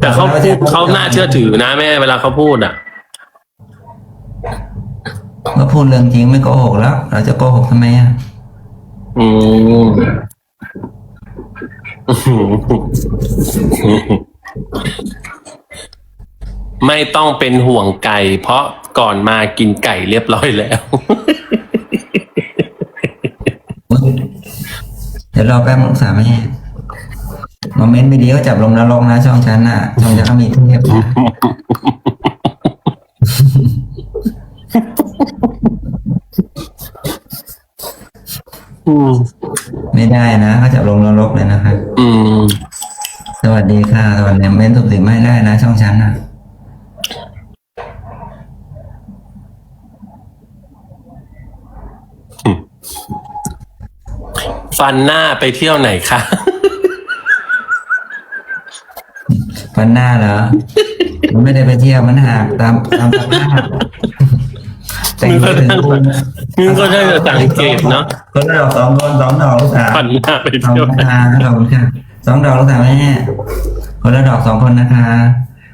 แต่เขาพูดเขาน่าเชื่อถือนะแม่เวลาเขาพูดอะเมื่อพูดเรื่องจริงไม่โกหกแล้ว เราจะโกหกทำไมอะอืมไม่ต้องเป็นห่วงไก่ เพราะก่อนมากินไก่เรียบร้อยแล้วเดี๋ยวรอแป๊บนึงสามแม่ โมเมนต์ไม่ดีก็จับลงนรกนะช่องฉันน่ะช่องฉันก็มีเทพนะอืมไม่ได้นะเขาจับลงนรกเลยนะคะอืมสวัสดีค่ะสวัสดีเมนต์ถูกสิไม่ได้นะ ช่องฉันน่ะ ฟันหน้าไปเที่ยวไหนคะ ฟันหน้าเหรอ มันไม่ได้ไปเที่ยวมันหักตามตามสภาพแต่งไม่ถึงคุณนี่ก็ได้แต่สังเกตเนาะคนละดอกสองคนสองดอกลูกสาวฟันหน้าไปขอบเที่ยวคุณไหนค่ะขอบคุณค่ะสองดอกลูกสาวแม่คนละดอกสองคนนะคะ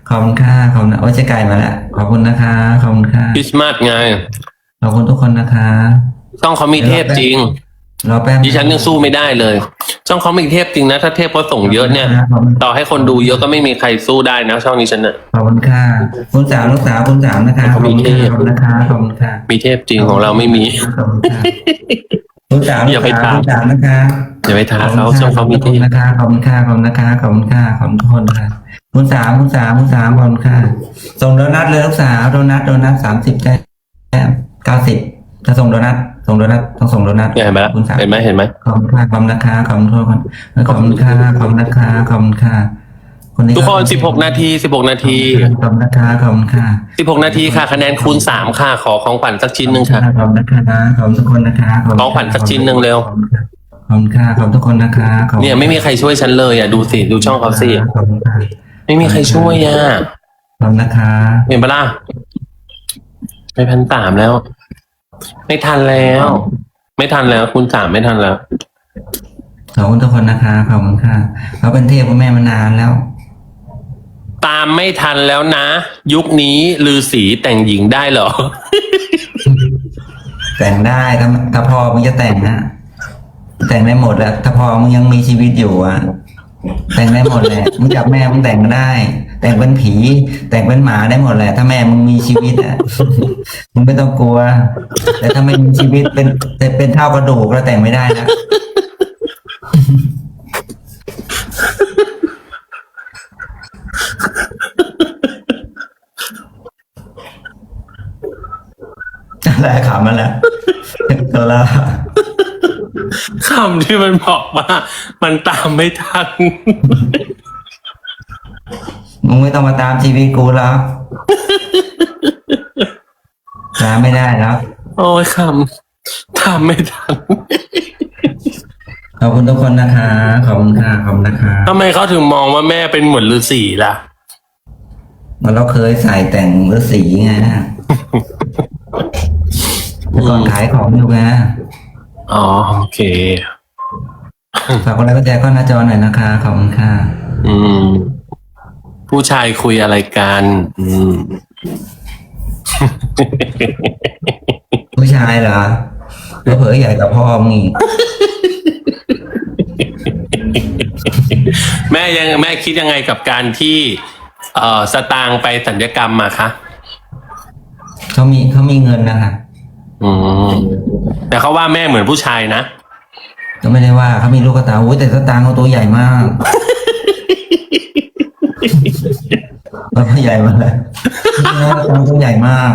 ขอบคุณค่ะขอบคุณนะโอ้ยเจ๊ไก่มาแล้วขอบคุณนะคะขอบคุณค่ะคริสต์มาสไง ขอบคุณทุกคนนะคะช่องเขามีเทพจริง รอแป๊บดิฉันยังสู้ไม่ได้เลย ช่องเขามีเทพจริงนะ ถ้าเทพเขาส่งเยอะเนี่ย ต่อให้คนดูเยอะก็ไม่มีใครสู้ได้นะ ช่องนี้ฉันน่ะขอบคุณค่ะคุณสาวลูกสาวคุณสาวนะคะขอบคุณค่ะขอบคุณนะคะขอบคุณค่ะมีเทพจริงของเราไม่มีขอบคุณค่ะคุณสาวอย่าไปลูกสาวถามคุณสาวนะคะอย่าไปท้าเขาช่องเขามีขอบเทคุณพนะคะขอบคุณค่ะขอบคุณนะคะขอบคุณค่ะขอบคุณทุกคนค่ะคุณสามคุณสามคุณสามขอบคุณค่ะ ส่งโดนัทเลยลูกสาวโดนัทโดนัทสามสิบแต้มเก้าสิบถ้าส่งโดนัทส่งโดนัทต้องส่งโดนัทเนี่ยเห็นไหมล่ะคุณสามเห็นไหมเห็นไหมขอบคุณค่ะขอบคุณนะคะขอบคุณทุกคนขอบคุณค่ะขอบคุณนะคะขอบคุณค่ะคนนี้ทุกคนสิบหกนาทีสิบหกนาทีขอบคุณนะคะขอบคุณค่ะสิบหกนาทีค่ะ คะแนนคูณสามค่ะ ขอของขวัญสักชิ้นหนึ่งค่ะขอบคุณนะคะขอบคุณทุกคนนะคะขอบคุณของขวัญสักชิ้นหนึ่งเร็วขอบคุณค่ะขอบคุณค่ะขอบคุณทุกคนนะคะขอบคุณเนี่ยไม่มีใครช่วยฉันเลยอะดูสิดูช่องเขาสิขอบคุณค่ะไม่มีใครช่วยอะขอบคุณนะคะเห็นปะล่ะไปพันสามแล้ว ไม่ทันแล้ว ไม่ทันแล้วคูณสามไม่ทันแล้วขอบคุณทุกคนนะคะขอบคุณค่ะเขาเป็นเทพพ่อแม่มานานแล้ว ตามไม่ทันแล้วนะ ยุคนี้ลือสีแต่งหญิงได้เหรอ แต่งได้ถ้าถ้าพอมึงจะแต่งนะแต่งได้หมดแล้วถ้าพอมึงยังมีชีวิตอยู่อะ แต่งได้หมดแหละมึงจับแม่มึงแต่งก็ได้ แต่งเป็นผี แต่งเป็นหมาได้หมดแหละ ถ้าแม่มึงมีชีวิตอะมึงไม่ต้องกลัว แต่ถ้าไม่มีชีวิตเป็นแต่เป็นเท่ากระดูกแล้วแต่งไม่ได้นะอะไรขำมันแหละตัวละำที่มันบอกว่า มันตามไม่ทัน มึงไม่ต้องมาตามชีวิตกูแล้วตามไม่ได้แล้วโอ้ยคำตามไม่ทันขอบคุณทุกคนนะคะ ขอบคุณค่ะขอบคุณนะคะทำไมเขาถึงมองว่าแม่เป็นเหมือนฤาษีล่ะเราเคยใส่แต่งฤาษีไงแต่ก่อนขายของอยู่ไง อ๋อโอเค ฝากคนไลค์ก็แชร์ก็หน้าจอหน่อยนะคะขอบคุณค่ะอืม ผู้ชายคุยอะไรกัน อืม ผู้ชายเหรอเผลอๆใหญ่กับพ่อมึงอีกแม่ยังแม่คิดยังไงกับการที่ เอ่อสตางค์ไปสัญญกรรมมาคะเขามีเขามีเงินนะคะ อืมแต่เขาว่าแม่เหมือนผู้ชายนะ ก็ไม่ได้ว่าเขามีลูกกระตาอุ้ยแต่สตางค์เขาตัวใหญ่มากมันก็ใหญ่มาเลยสตางค์ตัวใหญ่มาก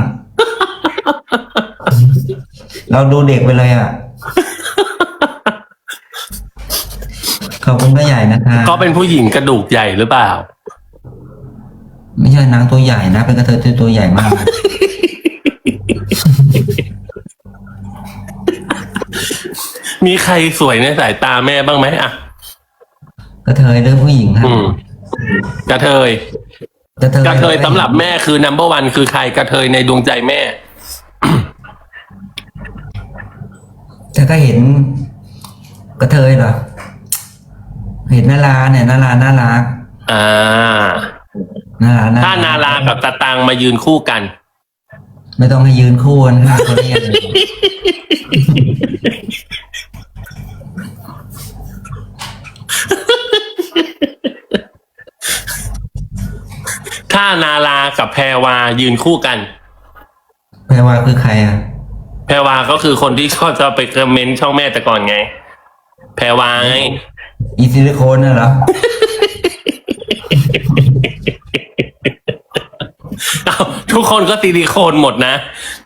เราดูเด็กไปเลยอะขอบคุณก็ใหญ่นะคะ ก็เป็นผู้หญิงกระดูกใหญ่หรือเปล่า ไม่ใช่นางตัวใหญ่นะ เป็นกระเทยตัวใหญ่มาก มีใครสวยในสายตาแม่บ้างไหมอะกระเทยหรือผู้หญิงครับอืมกระเทย กระเทยกระเทยสำหรับแม่คือ number one คือใครกระเทยในดวงใจแม่ แต่ก็เห็น กระเทยเหรอเห็นนาราเนี่ยนาราน่ารักอ่านาราน่าถ้านารากับตะตังมายืนคู่กัน ไม่ต้องให้ยืนคู่กันค่ะเขา เรียกเลยถ้านารากับแพรวายืนคู่กันแปลว่าคือใครอะ แพรวาก็คือคนที่ชอบจะไปคอมเมนต์ช่องแม่แต่ก่อนไง แพรวาไงอีซิลิโคนน่ะเหรอเอ้าทุกคนก็ซิลิโคนหมดนะ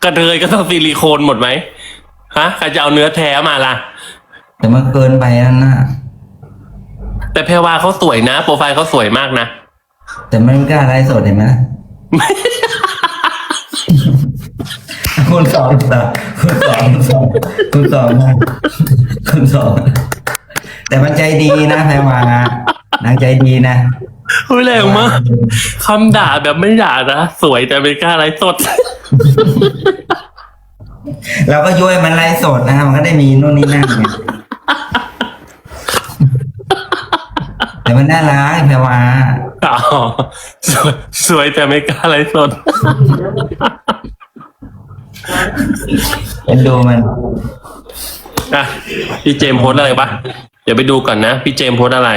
กระเทยก็ต้องซิลิโคนหมดไหมฮะใครจะเอาเนื้อแท้มาล่ะ แต่มันเกินไปนั่นน่ะแต่แพรวาเขาสวยนะ โปรไฟล์เขาสวยมากนะ แต่ไม่กล้าไลฟ์สดเห็นไหมล่ะคุณสอนสอนคุณสอนสอนคุณสอนคุณสอนแต่มันใจดีนะแพรวานางใจดีนะอุ้ยแรงมากคำด่าแบบไม่ด่านะ สวยแต่ไม่กล้าไลฟ์สด เราก็ย้วยมันไลฟ์สดนะมันก็ได้มีนู่นนี่นั่นไง แต่มันน่ารักแพรวาอ๋อสวยสวยแต่ไม่กล้าไลฟ์สดเป็นดูมัน อะพี่เจมส์โพสต์อะไรปะเดี๋ยวไปดูก่อนนะ พี่เจมส์โพสต์อะไร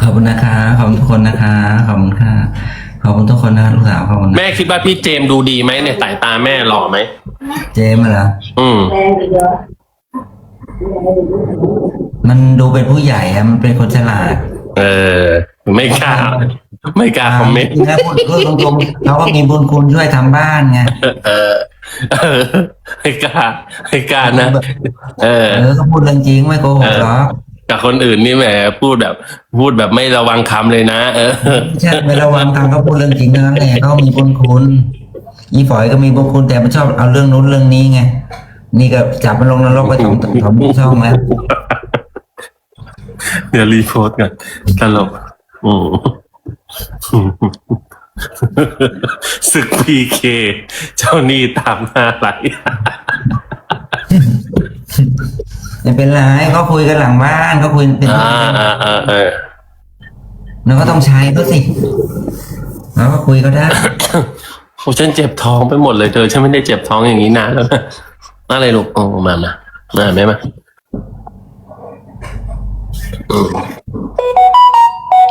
ขอบคุณนะคะขอบคุณทุกคนนะคะขอบคุณค่ะขอบคุณทุกคนนะลูกสาวขอบคุณนะแม่คิดว่าพี่เจมส์ดูดีไหมเนี่ยสายตาแม่หล่อไหมเจมส์เหรออืม มันดูเป็นผู้ใหญ่อะมันเป็นคนฉลาดเออ ไม่กล้า ไม่กล้าคอมเมนต์จริงๆแล้วพูดพูดตรงๆเราก็มีบุญคุณช่วยทำบ้านไงเออเออไม่กล้าไม่กล้านะ เออ เออก็พูดเรื่องจริงไม่โกหกหรอกกับคนอื่นนี่แหมพูดแบบ พูดแบบไม่ระวังคำเลยนะเออใช่ไม่ระวังทางเขาพูดเรื่องจริงเท่านั้นแหละเขามีบุญคุณอีฝอยก็มีบุญคุณแต่มันชอบเอาเรื่องนู้นเรื่องนี้ไงนี่ก็จับมันลงนรกไปสองสองช่องแล้ว เดี๋ยวรีโพสต์กันตลกอืมศึกพีเคเจ้าหนี้ตามหน้าไหลไม่เป็นไรเขาคุยกันหลังบ้านเขาคุยเป็นอ่าอ่าอ่าเออเราก็ต้องใช้เขาสิเราก็คุยก็ได้โอ้ฉันเจ็บท้องไปหมดเลยเธอฉันไม่ได้เจ็บท้องอย่างนี้นานแล้วนะอะไรลูกโอ้มามามาแม่มาอืม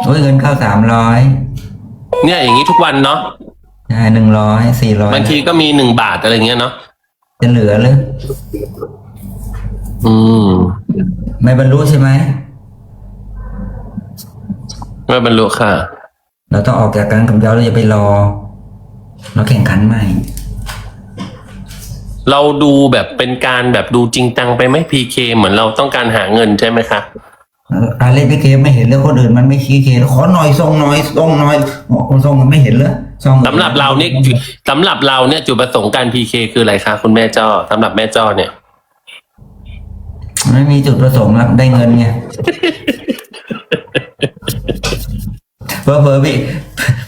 โอ้ยเงินเข้าสามร้อยเนี่ยอย่างนี้ทุกวันเนาะใช่หนึ่งร้อยสี่ร้อยบางทีก็มีหนึ่งบาทอะไรเงี้ยเนาะจะเหลือหรืออืม ไม่บรรลุใช่ไหมไม่บรรลุค่ะ เราต้องออกจากการกำเยาเราอย่าไปรอ เราแข่งขันใหม่ เราดูแบบเป็นการแบบดูจริงจังไปไหมพีเคเหมือนเราต้องการหาเงินใช่ไหมคะ การเล่นพีเคไม่เห็นเลยคนอื่นมันไม่คีเคขอหน่อยส่งหน่อยส่งหน่อยบอกคนส่งมันไม่เห็นเลยส่งสำหรับเราเนี่ยจุดสำหรับเราเนี่ยจุดประสงค์การพีเคคืออะไรคะคุณแม่จ้อสำหรับแม่จ้อเนี่ยไม่มีจุดประสงค์แล้วได้เงินไงเพอเพอๆพี่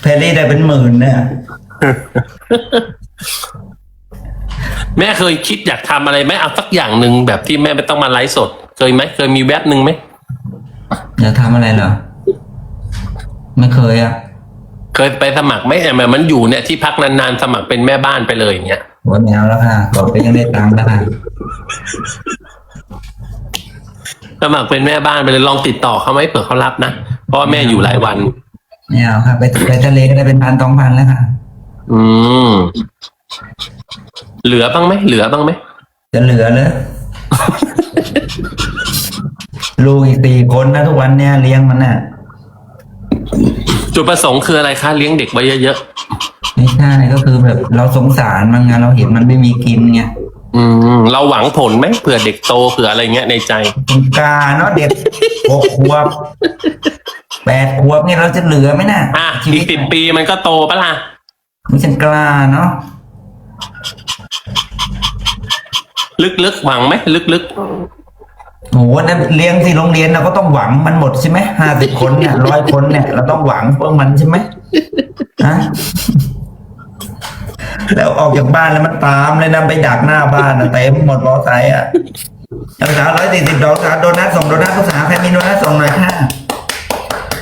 แพรรี่ได้เป็นหมื่นเนี่ยแม่เคยคิดอยากทำอะไรไหมเอาสักอย่างหนึ่งแบบที่แม่ไม่ต้องมาไลฟ์สด เคยไหมเคยมีแวบหนึ่งไหม อยากทำอะไรเหรอ ไม่เคยอะ เคยไปสมัครไหมแบบมันอยู่เนี่ยที่พักนานๆสมัครเป็นแม่บ้านไปเลยอย่างเงี้ยโอ้ยไม่เอาแล้วค่ะบอกไปยังได้ตังค์แล้วค่ะสมัครเป็นแม่บ้านไปเลยลองติดต่อเขาไหมเผื่อเขารับนะเพราะว่าแม่อยู่หลายวัน ไม่เอาค่ะ ไปไปทะเลก็ได้เป็นพันสองพันแล้วค่ะ อืม เหลือบ้างไหมเหลือบ้างไหมจะเหลือเลย ลูกอีกสี่คนนะทุกวันเนี่ยเลี้ยงมันน่ะจุดประสงค์คืออะไรคะเลี้ยงเด็กไว้เยอะไม่ใช่ก็คือแบบเราสงสารมันไงเราเห็นมันไม่มีกินไงๆอืมเราหวังผลไหมเผื่อเด็กโตเผื่ออะไรเงี้ยในใจเป็นกาเนาะเด็ก หกขวบแปดขวบเนี่ยเราจะเหลือไหมน่ะอะชีอีวิกตสิบปีมันก็โตปะล่ะมันฉันกล้าเนาะลึกๆหวังไหมลึก โอ้โหนั่นเลี้ยงที่โรงเรียนเราก็ต้องหวังมันหมดใช่ไหมห้าสิบคนเนี่ยร้อยคนเนี่ยเราต้องหวังพวกมันใช่ไหมฮะแล้วออกจากบ้านแล้วมันตามเลยนะไปดักหน้าบ้านอะเต็มหมดมอไซค์อะลูกสาวร้อยสี่สิบดอกลูกสาโดนัทส่งโดนัทลูกสาวใครมีโดนัทส่งหน่อยค่ะ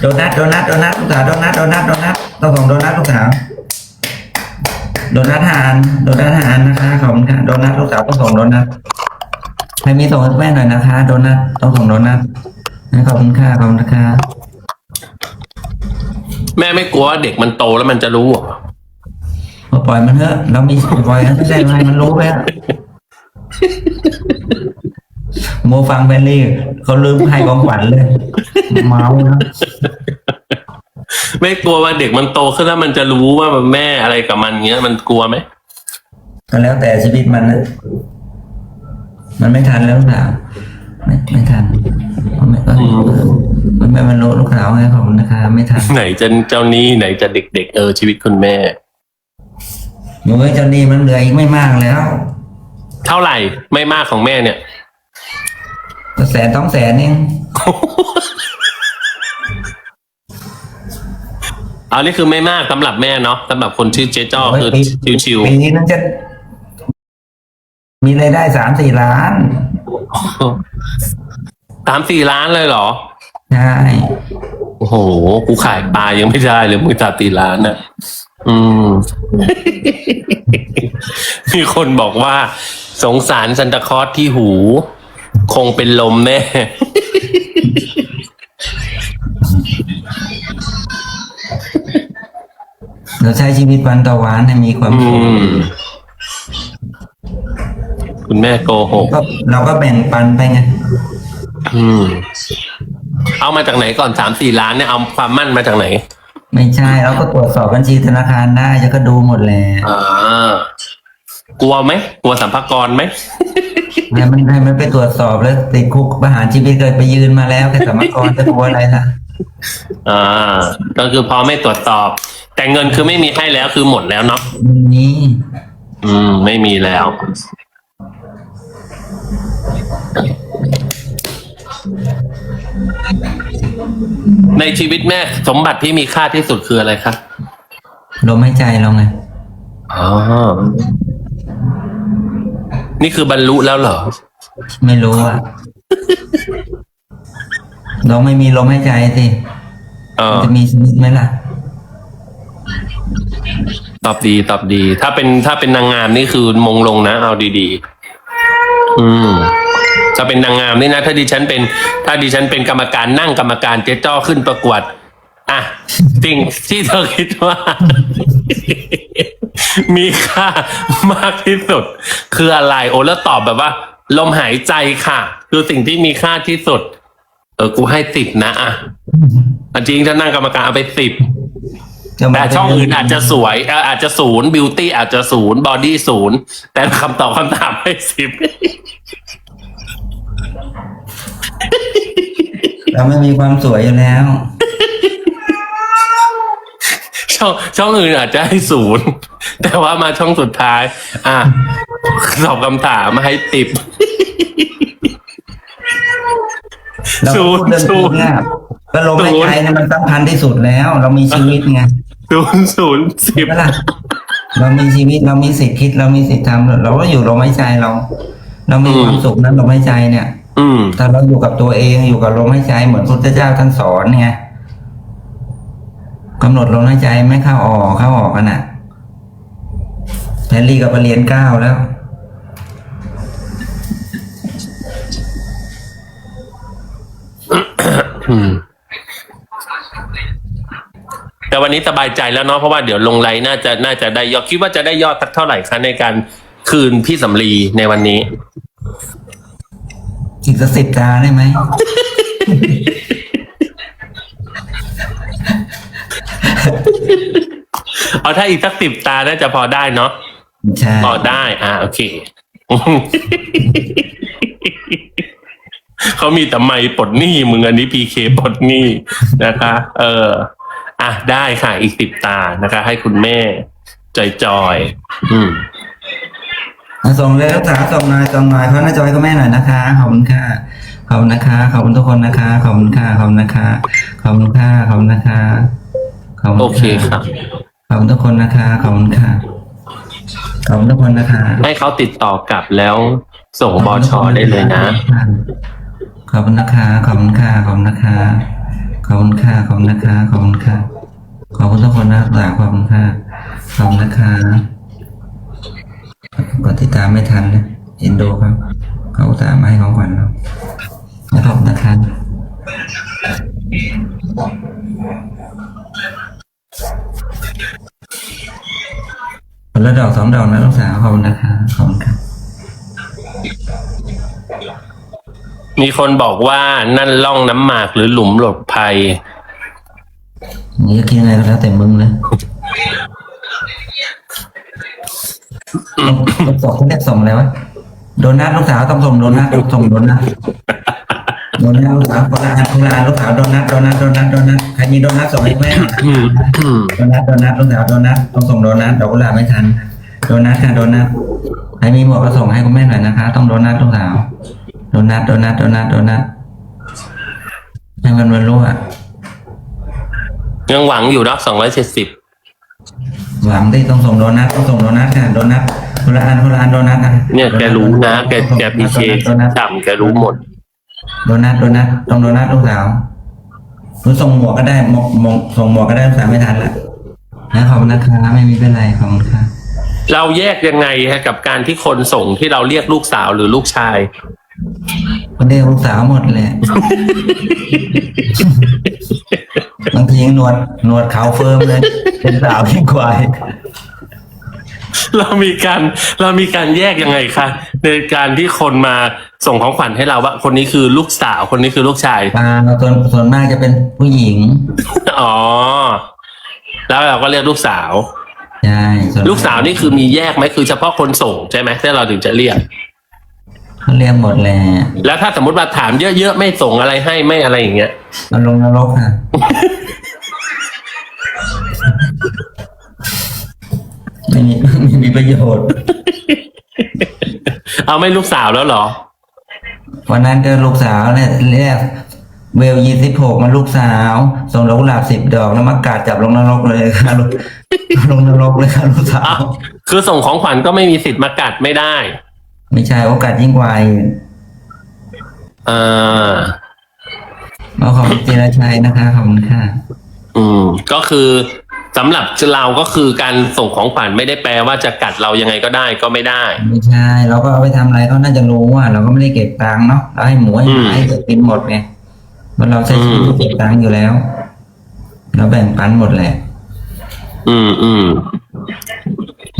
โดนัทโดนัทโดนัทลูกสาวโดนัทโดนัทโดนัทต้องส่งโดนัทลูกสาวโดนัทหานโดนัทหานนะคะขอบคุณค่ะโดนัทลูกสาวต้องส่งโดนัท รมีส่งให้แม่หน่อยนะคะ โดนัทต้องส่งโดนัทขอบคุณค่ะขอบคุณค่ะแม่ไม่กลัวว่าเด็กมันโตแล้วมันจะรู้เหรอก็ปล่อยมันเถอะเรามีปล่อยมันไม่ได้ให้มันรู้ไปอะโมฟังแบลลี่เขาลืมให้ของขวัญเลยเมานะไม่กลัวว่าเด็กมันโตขึ้นแล้วมันจะรู้ว่ามันแม่อะไรกับมันเงี้ย มันกลัวไหมก็แล้วแต่ชีวิตมันนะ มันไม่ทันแล้วหรือเปล่าไม่ไม่ทันมันไม่มันไม่มันรู้ลูกสาวไงขอบคุณนะคะไม่ทันไหนจะเจ้าหนี้ไหนจะเด็ก ๆ เออชีวิตคุณแม่หนูเอ้ยเจ้านี่มันเหลืออีกไม่มากแล้ว เท่าไหร่ไม่มากของแม่เนี่ยแสนต้องแสนเองเอานี่คือไม่มากสำหรับแม่เนาะสำหรับคนชื่อเจ๊จ้อคือชิวปีนี้นั้นจะ มีรายได้สามสี่ล้านๆสามสี่ล้านเลยเหรอ ใช่โอ้โห กูขายปลายังไม่ได้เลยมึงตาตีล้านน่ะ อืม มีคนบอกว่า สงสารซันตาคลอสที่หู คงเป็นลมแน่ เราใช้ชีวิตวันต่อวันให้มีความอืสุขม คุณแม่โกหกก็เราก็แบ่งปันไปไงอืม เอามาจากไหนก่อนสามสี่ล้านเนี่ยเอาความมั่นมาจากไหนไม่ใช่เราก็ตรวจสอบบัญชีธนาคารได้จะก็ดูหมดแหละอ่ากลัวไหมกลัวสัมภากรไหมให้มันให้มันไปตรวจสอบแล้วติดคุกประหารชีวิตเคยไปยืนมาแล้วแค่สมกรจะกลัวอะไรล่ะอ่า ก็คือพอไม่ตรวจสอบ แต่เงินคือไม่มีให้แล้วคือหมดแล้วเนาะนี่อืม ไม่มีแล้ว ในชีวิตแม่สมบัติที่มีค่าที่สุดคืออะไรคะลมหายใจเราไงอ๋อนี่คือบรรลุแล้วเหรอ ไม่รู้อะ เราไม่มีลมหายใจสิเออจะมีชีวิตไหมล่ะ ตอบดีตอบดี ถ้าเป็นถ้าเป็นนางงามนี่คือมงลงนะ เอาดีๆ อืม ถ้าเป็นนางงามนี่นะ ถ้าดิฉันเป็น ถ้าดิฉันเป็นกรรมการนั่งกรรมการเจ๊จ้อขึ้นประกวด อะสิ่งที่เธอคิดว่า มีค่ามากที่สุด คืออะไรโอ้แล้วตอบแบบว่า ลมหายใจค่ะ คือสิ่งที่มีค่าที่สุด เออกูให้สิบนะอะจริงถ้านั่งกรรมการเอาไปสิบแต่ช่องอื่นอาจจะสวยอาจจะศูนย์บิวตี้อาจจะศูนย์บอดี้ศูนย์แต่คำตอบคำถามให้สิบ เราไม่มีความสวยอยู่แล้ว ช่องช่องอื่นอาจจะให้ศูนย์ แต่ว่ามาช่องสุดท้าย อะตอบคำถามมาให้ติบ เราศูพูนดย์เรื่องจริงอะก็ลมหายใจเนี่ยมันสำคัญที่สุดแล้ว เรามีชีวิตไงศูนย์ศูนย์สิบใช่ไหมล่ะเรามีชีวิตเรามีสิทธิ์คิด เรามีสิทธิ์ทำเราก็อยู่ลมหายใจเรา เรามีความสุขนั้นลมหายใจเนี่ย อืม ถ้าเราอยู่กับตัวเองอยู่กับลมหายใจเหมือนพุทธเจ้าท่านสอนไงกำหนดลมหายใจไม่เข้าออกเข้าออกกันอะแพรรี่ก็ไปเรียนเก้าแล้วอืมแต่วันนี้สบายใจแล้วเนาะเพราะว่าเดี๋ยวลงไลน์น่าจะน่าจะได้ยอดคิดว่าจะได้ยอดสักเท่าไหร่คะในการคืนพี่สำลีในวันนี้ อีกสักสิบตาได้ไหม เอาถ้าอีกสักสิบตาน่าจะพอได้เนาะใช่พอได้ อ่าโอเค เขามีแต่ไม่ปลดหนี้มึงอันนี้พีเคปลดหนี้นะคะ เออ อะได้ค่ะ อีกสิบตานะคะ ให้คุณแม่จอยจอยๆอืมอะ ส่งเลยลูกสาวส่งหน่อยส่งหน่อยเขาหน้าจอยก็แม่หน่อยนะคะขอบคุณค่ะขอบคุณนะคะขอบคุณทุกคนนะคะขอบคุณค่ะขอบคุณนะคะขอบคุณค่ะขอบคุณนะคะขอบคุณโอเคครับขอบคุณทุกคนนะคะขอบคุณค่ะขอบคุณทุกคนนะคะ ให้เขาติดต่อกลับแล้วส่งบอชอได้เลยนะขอบคุณนะคะขอบคุณค่ะขอบคุณนะคะขอบคุณค่ะขอบคุณนะคะขอบคุณค่ะขอบคุณทุกคนนะหลายขอบคุณค่ะขอบคุณนะคะ กดติดตามไม่ทันเลยอินโดครับ เขาอุตส่าห์มาให้ของขวัญเราขอบคุณนะคะคนละดอกสองดอกนะลูกสาวขอบคุณนะคะขอบคุณค่ะมีคนบอกว่านั่นล่องน้ำหมากหรือหลุมหลบภัย นี่จะคิดยังไงก็แล้วแต่มึงเล ยต้องส่งคุณแม่ส่งอะไรวะโดนัทลูกสาวต้องส่งโดนัทส่งโดนัทโดนัทลูกสาวคนละอันคนละอันลูกสาวโดนัทโดนัทโดนัทโดนัทใครมีโดนัทส่งให้แม่หน่อยอืมอืมโดนัทโดนัทลูกสาวโดนัทต้องส่งโดนัทดอกกุหลาบไม่ทันโดนัทค่ะโดนัทใครมีหมวกก็ส่งให้คุณแม่หน่อยนะคะ ต้องโดนัทลูกสาวโดนัทโดนัทโดนัทโดนัทให้มันมันรู้อะยังหวังอยู่เนาะสองร้อยเจ็ดสิบ หวังที่ต้องส่งโดนัทต้องส่งโดนัทค่ะโดนัทคนละอันคนละอันโดนัทอะเนี่ยแกรู้นะ แกแกพีเคโดนัทจำแกรู้หมด โดนัทโดนัทต้องโดนัทลูกสาวหรือส่งหมวกก็ได้หมวกหมวกส่งหมวกก็ได้ลูกสาวไม่ทันละนะขอบคุณนะคะไม่มีเป็นไรขอบคุณค่ะเราแยกยังไงฮะกับการที่คนส่งที่เราเรียกลูกสาวหรือลูกชาย คนเรียกลูกสาวหมดเลยบางทีหนวดหนวดขาวเฟิร์มเลย เป็นสาวยิ่งกว่าอีกเรามีการเรามีการแยกยังไงคะในการที่คนมาส่งของขวัญให้เราว่า คนนี้คือลูกสาวคนนี้คือลูกชายปลาส่วนส่วนมากจะเป็นผู้หญิง อ๋อ แล้วเราก็เรียกลูกสาวใช่ส่นลูกสาวนี่คือมีแยกไหมคือเฉพาะคนส่งใช่ไหมที่เราถึงจะเรียก เขาเรียกหมดแหละแล้วถ้าสมมติมาถามเยอะๆ ไม่ส่งอะไรให้ไม่อะไรอย่างเงี้ย มันลงนรกค่ะ ไม่มีไม่มีประโยชน์ เอาไม่ลูกสาวแล้วเหรอ วันนั้นก็ลูกสาวเนี่ยเรียกเวลยี่สิบหกมันลูกสาว ส่งดอกกุหลาบสิบดอกแล้วมากาดจับลงนรกเลยค่ะลงลงนรกเลยค่ะลูกสาวอ้าว คือส่งของขวัญก็ไม่มีสิทธิ์มากัดไม่ได้ ไม่ใช่โอกาสยิ่งกว่าอีกอ่ามาขอบคุณเจรชัยนะคะขอบคุณค่ะอืม ก็คือสำหรับเราก็คือการส่งของขวัญไม่ได้แปลว่าจะกัดเรายังไงก็ได้ก็ไม่ได้ ไม่ใช่ เราก็เอาไปทำอะไรเขาน่าจะรู้ว่า เราก็ไม่ได้เก็บตังค์เนาะเราให้หมูให้หอืมามให้เกิดกินหมดไงมันเราใช้ชีวิตอืมเก็บตังค์อยู่แล้ว เราแบ่งปันหมดแหละอืมอืม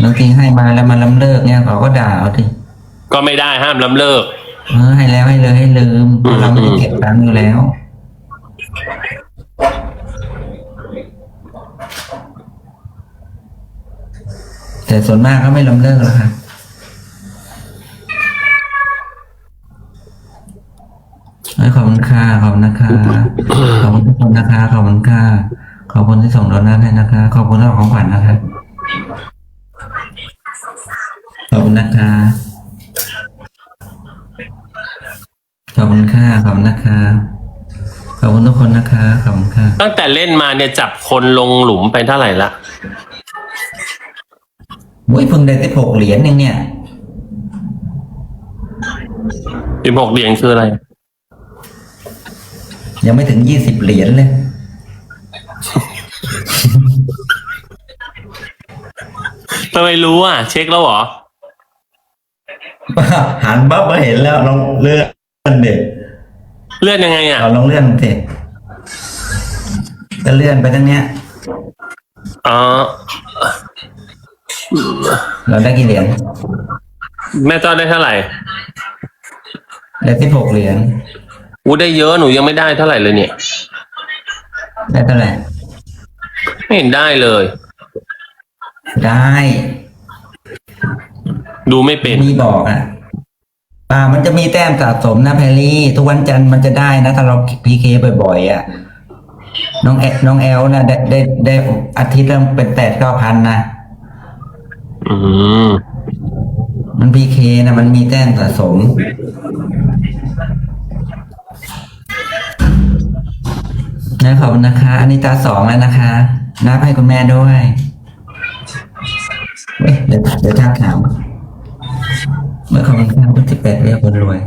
บางทีให้มาแล้วมันล้ำเลิกเนี่ยเขาก็ด่าเอาที ก็ไม่ได้ห้ามล้ำเลิก เออให้แล้วให้เลยให้ลืมเราไม่ได้เก็บตังค์อยู่แล้ว แต่ส่วนมากเขาไม่ล้ำเลิกแล้วค่ะ เอ้ยขอบคุณค่ะขอบคุณนะคะขอบคุณทุกคนนะคะขอบคุณค่ะขอบคุณที่ส่งโดนัทให้นะคะ ขอบคุณที่ของขวัญนะคะขอบคุณนะคะ ขอบคุณค่ะขอบคุณนะคะขอบคุณทุกคนนะคะขอบคุณค่ะ ตั้งแต่เล่นมาเนี่ยจับคนลงหลุมไปเท่าไหร่ละอุ้ยเพิ่งได้สิบหกเหรียญเองเนี่ยสิบหกเหรียญคืออะไร ยังไม่ถึงยี่สิบเหรียญเลย ทำไมรู้อะ เช็คแล้วเหรอ หันปั๊บมาเห็นแล้วลองเลื่อ นเด็กเลื่อนยังไงอะ เราลองเลื่อนสิก็เลื่อนไปทั้งเนี้ย อ๋อ เราได้กี่เหรียญแม่ต้อนได้เท่าไหร่ได้สิบหกเหรียญอู้ได้เยอะหนูยังไม่ได้เท่าไหร่เลยเนี่ย ได้เท่าไหร่ไม่เห็นได้เลย ได้ ดูไม่เป็น มีบอกอะ อ่า มันจะมีแต้มสะสมนะแพรรี่ ทุกวันจันทร์มันจะได้นะ ถ้าเราพีเคบ่อยๆอะ น้องแอน้องแอลนะได้ได้ได้อาทิตย์ละเป็นแปดเก้าพันนะอืมมันพีเคนะมันมีแต้มสะสม นะขอบคุณนะคะ อันนี้ตาสองแล้วนะคะ นับให้คุณแม่ด้วยเอ้ยเดี๋ยวเดี๋ยวทักถามเมื่อขอบคุณค่ะสิบ แปดเรียกคนรวย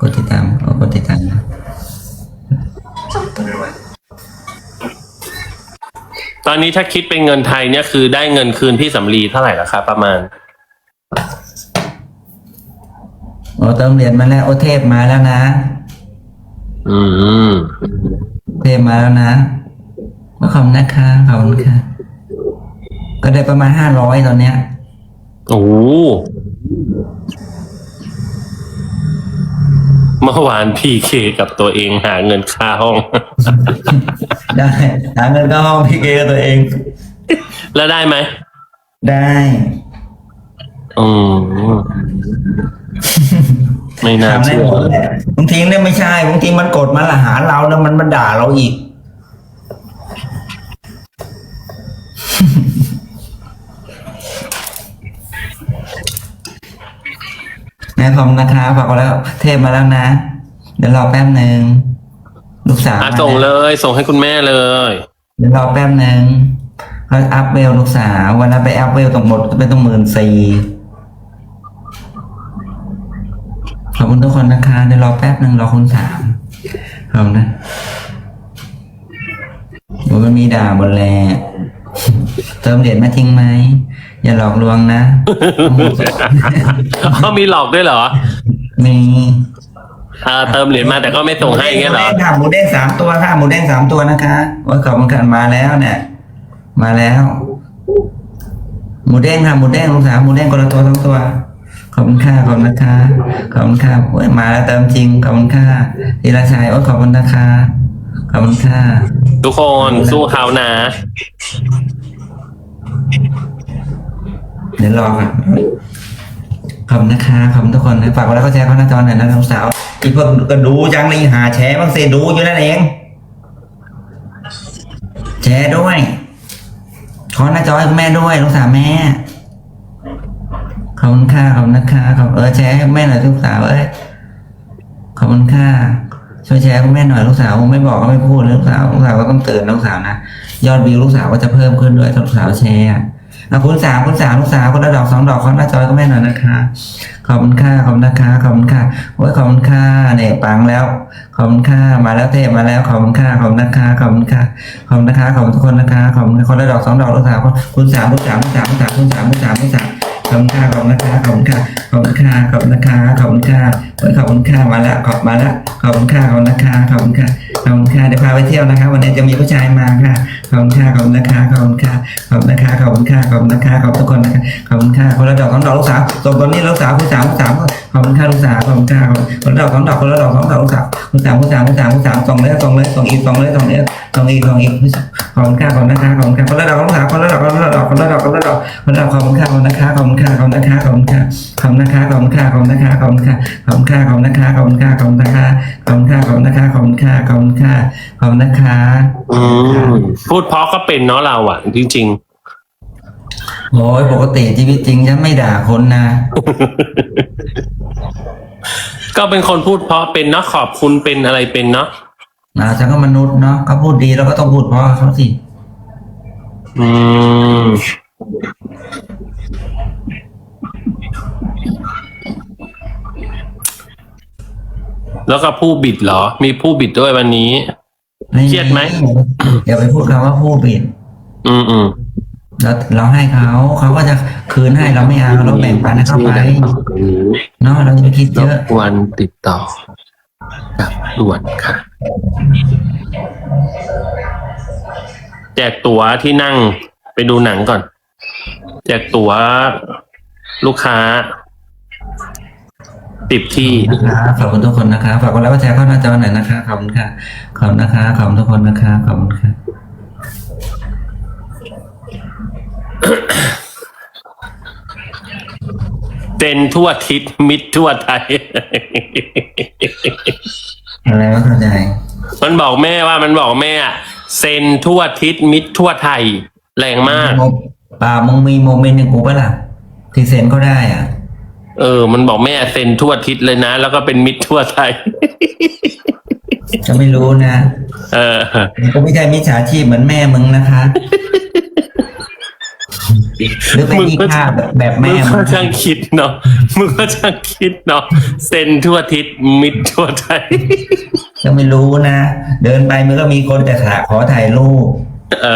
กดติดตามเอากดติดตามนะคนรวย ตอนนี้ถ้าคิดเป็นเงินไทยเนี่ยคือได้เงินคืนพี่สำลีเท่าไหร่ละครับประมาณโอ้เติมเหรียญมาแล้วโอเทพมาแล้วนะ อืมเทพมาแล้วนะขอบคุณนะคะขอบคุณค่ะ ก็ได้ประมาณห้าร้อยตอนเนี้ยโอ้โห เมื่อวานพีเคกับตัวเองหาเงินค่าห้อง ได้หาเงินเข้าห้องพี่เกกับตัวเอง แล้วได้ไหมได้ อืมไม่น่าทำได้เชื่อหมดแหละบางทีเนี่ยไม่ใช่บางทีมันกดมาละหาเราแล้วมันมาด่าเราอีก แม่ผมนะคะฝากไว้แล้วเทพมาแล้วนะ เดี๋ยวรอแป๊บหนึ่งลูกสาวอะมาส่งเลย ส่งให้คุณแม่เลย เดี๋ยวรอแป๊บหนึ่งเขาอัพเวลลูกสาววันนั้นไปอัพเวลตรงหมดไปต้องหมื่นสี่ขอบคุณทุกคนนะคะเดี๋ยวรอแป๊บหนึ่งรอคุณสามขอบคุณนะโอ้ยมันมีด่าหมดแหละเติมเหรียญมาจริงไหม อย่าหลอกลวงนะ เขามีหลอกด้วยเหรอมีเออเติมเหรียญมาแต่ก็ไม่ส่งให้อย่างเงี้ยเหรอหมูด้งค่ะหมูเด้งสามตัวค่ะหมูเด้งสามตัวนะคะโอ้ยขอบคุณค่ะมาแล้วเนี่ยมาแล้ว หมูเด้งค่ะหมูเด้งลูกสาวหมูเด้งคนละตัวสองตัวขอบคุณค่ะขอบคุณนะคะขอบคุณค่ะโอ้ยมาแล้วเติมจริงขอบคุณค่ะธีรชัยโอ้ยขอบคุณนะคะขอบคุณค่ะทุกคนสู้เขานะ เดี๋ยวรอค่ะขอบคุณนะคะขอบคุณทุกคนนะฝากไว้แล้วก็แชร์เข้าหน้าจอหน่อยนะน้องสาวอีพวกก็ดูจังเลยหาแชร์บ้างสิดูอยู่นั่นเอง แชร์ด้วยขอหน้าจอให้คุณแม่ด้วยลูกสาวแม่ขอบคุณค่ะขอบคุณนะคะขอบเออแชร์ให้แม่หน่อยลูกสาวเอ้ยขอบคุณค่ะช่วยแชร์คุณแม่หน่อยลูกสาวไม่บอกก็ไม่พูดลูกสาวลูกสาวก็ต้องเตือนลูกสาวนะยอดวิวลูกสาวก็จะเพิ่มขึ้นด้วยถ้าลูกสาวแชร์ อะอะคุณสามคุณสามลูกสาวคนละดอกสองดอกขอหน้าจอให้คุณแม่หน่อยนะคะ ขอบคุณค่ะขอบคุณนะคะขอบคุณค่ะโอ้ยขอบคุณค่ะเนี่ยปังแล้ว ขอบคุณค่ะมาแล้วเทพมาแล้วขอบคุณค่ะขอบคุณนะคะขอบคุณค่ะขอบคุณนะคะขอบคุณทุกคนนะคะขอบคุณคนละดอกสองดอกลูกสาวคุณสามลูกสามลูกสามลูกสามคุณสามคุณสามคุณสามขอบคุณค่ะขอบคุณนะคะขอบคุณค่ะขอบคุณค่ะขอบคุณนะคะขอบคุณค่ะโอ้ยขอบคุณค่ะมาแล้วขอบมาแล้วขอบคุณค่ะขอบคุณนะคะขอบคุณค่ะ ขอบคุณค่ะเดี๋ยวพาไปเที่ยวนะคะ วันนี้จะมีผู้ชายมาค่ะ ขอบคุณค่ะขอบคุณนะคะขอบคุณค่ะขอบคุณนะคะขอบคุณค่ะขอบคุณนะคะขอบคุณทุกคนนะคะขอบคุณค่ะคนละดอกสองดอกลูกสาวส่งตอนนี้ลูกสาวคุณสามสา มขอบคุณค่ะลูกสาวขอบคุณค่ะคนดอกสองดอกคนละดอกสองดอกลูกสาวคุณสามคุณสามคุณสามคุณสามส่งเลยส่งเลยส่งอีกส่งเลยส่งอีกส่งอีกส่งอีกขอบคุณค่ะขอบคุณนะคะขอบคุณค่ะคนละดอกลูกสาวคนละดอกคนละดอกคนละดอกคนละดอกคนละดอกขอบคุณค่ะขอบคุณนะคะขอบคุณค่ะขอบคุณนะคะขอบคุณค่ะขอบคุณนะคะขอบคุณค่ะขอบคุณนะคะขอบคุณค่ะขอบคุณค่ะขอบคุณนะคะขอบคุณค่ะขอบคุณนะคะขอบคุณค่ะขอบคุณนะคะขอบคุณค่ะขอบคุณค่ะขอบคุณนะคะอืมพูดเพราะก็เป็นเนาะเราอะจริง ๆ โอ้ยปกติชีวิตจริงฉันไม่ด่าคนนะๆก็เป็นคนพูดเพราะเป็นเนาะขอบคุณเป็นอะไรเป็นเนาะนะฉันก็มนุษย์เนาะเขาพูดดีเราก็ต้องพูดเพราะเขาสิอืมแล้วก็ผู้บิดเหรอ มีผู้บิดด้วยวันนี้ เครียดไหมอย่าไปพูดคำว่าผู้บิด อืมอืม เราเราให้เขาเขาก็จะคืนให้เราไม่เอาเราแบ่งปันให้เขาไปเนาะเราจะไปคิดรเยบอะกวนติดต่อกับด่วนค่ะ แจกตั๋วที่นั่งไปดูหนังก่อน แจกตั๋วลูกค้าติดที่นะคะขอบคุณทุกคนนะคะฝากกดไลค์กดแชร์เข้าหน้าจอหน่อยนะคะขอบคุณค่ะขอบคุณนะคะขอบคุณทุกคนนะคะขอบคุณค่ะ เจนทั่วทิศมิดทั่วไทย อะไรวะเข้าใจมันบอกแม่ว่ามันบอกแม่อะเซนทั่วทิศมิดทั่วไทย แรงมาก ป่ามึงมีโมเมนต์อย่างกูปะล่ะที่เซ็นก็ได้อะ เออ มันบอกแม่เซนทั่วทิศเลยนะ แล้วก็เป็นมิดทั่วไทย จะไม่รู้นะ เออ ก็ไม่ใช่มิจฉาชีพเหมือนแม่มึงนะคะ หรือเป็นมึงที่ก็ฆ่าแบบแบบมึแม่งมึก็งช่างคิดเนาะมึงก็ช่างคิดเนาะเซนทั่วทิศมิดทั่วไทยก็ไม่รู้นะ เดินไปมันก็มีคนแต่ขาขอถ่ายรูปเอ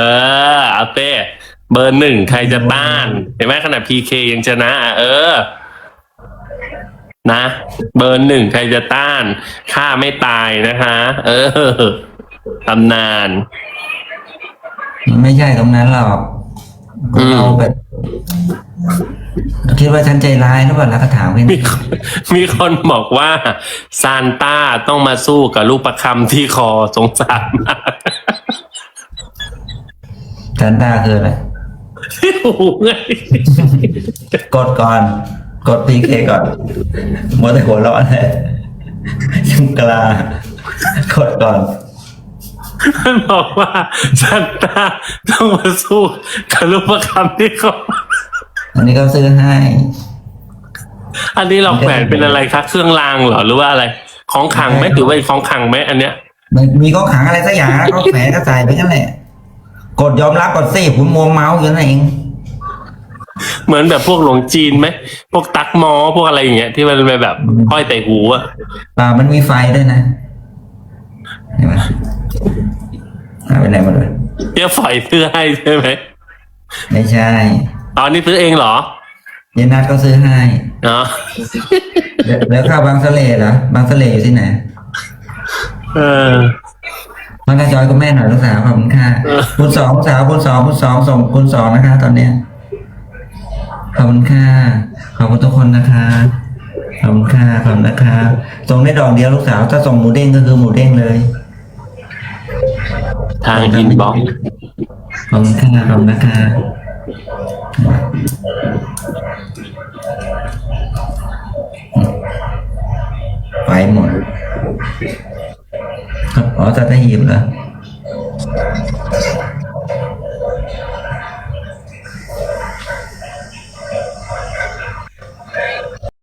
อเอาเป้เบอร์หนึ่งใครจะต้าน เห็นไหมขนาดพีเคยังชนะอะเออ นะ เบอร์หนึ่งใครจะต้านฆ่าไม่ตายนะคะ เออตำนานมันไม่ใช่ตรงนั้นหรอกอืม เราแบบคิดว่าฉันใจร้ายหรือเปล่าแล้วก็ถามแค่มีนี้คนมีคนบอกว่าซานต้าต้องมาสู้กับลูกประคำที่คอสงสารมากจันตาคืออะไรโอ้โหไงกดก่อน กดพีเคก่อนมัวแต่หัวเราะเลยยังกลากดก่อน มันบอกว่าซานต้าต้องมาสู้กับลูกประคำที่คออันนี้ก็ซื้อให้ อันนี้เราแขวนเป็นอะไรคะเครื่องรางเหรอหรือว่าอะไร ของขลังไหมหรือว่าของขลังไหมอันเนี้ยมันมีข้อขังอะไรสักอย่างนะเขาแฝงก็ใส่ไปกันแหละ กดยอมรับกดสิผมมัวเมาส์อยู่นั่นเอง เหมือนแบบพวกหลวงจีนไหมพวกตักมอพวกอะไรอย่างเงี้ยที่มันเป็นแบบห้อยใส่หูอะเปล่ามันมีไฟด้วยนะเห็นไหม หายไปไหนหมดเลยเจ้าฝอยซื้อให้ใช่ไหมไม่ใช่ตอนนี้ซื้อเองเหรอเยนนัทก็ซื้อให้อ๋อแล้วแล้วข้าวบางสะเลเหรอบางสะเลอยู่ที่ไหนเออมากระจอยกับแม่หน่อยลูกสาวขอบคุณค่ะเออคุณสองลูกสาวคุณสองคุณสองส่งคุณสองนะคะ ตอนเนี้ยขอบคุณค่ะขอบคุณทุกคนนะคะขอบคุณค่ะขอบคุณนะคะส่งได้ดอกเดียวลูกสาว ถ้าส่งหมูเด้งก็คือหมูเด้งเลย ทางอินบ็อกซ์ขอบคุณค่ะขอบคุณนะคะไปหมดอ๋อจะได้หิบเหรอ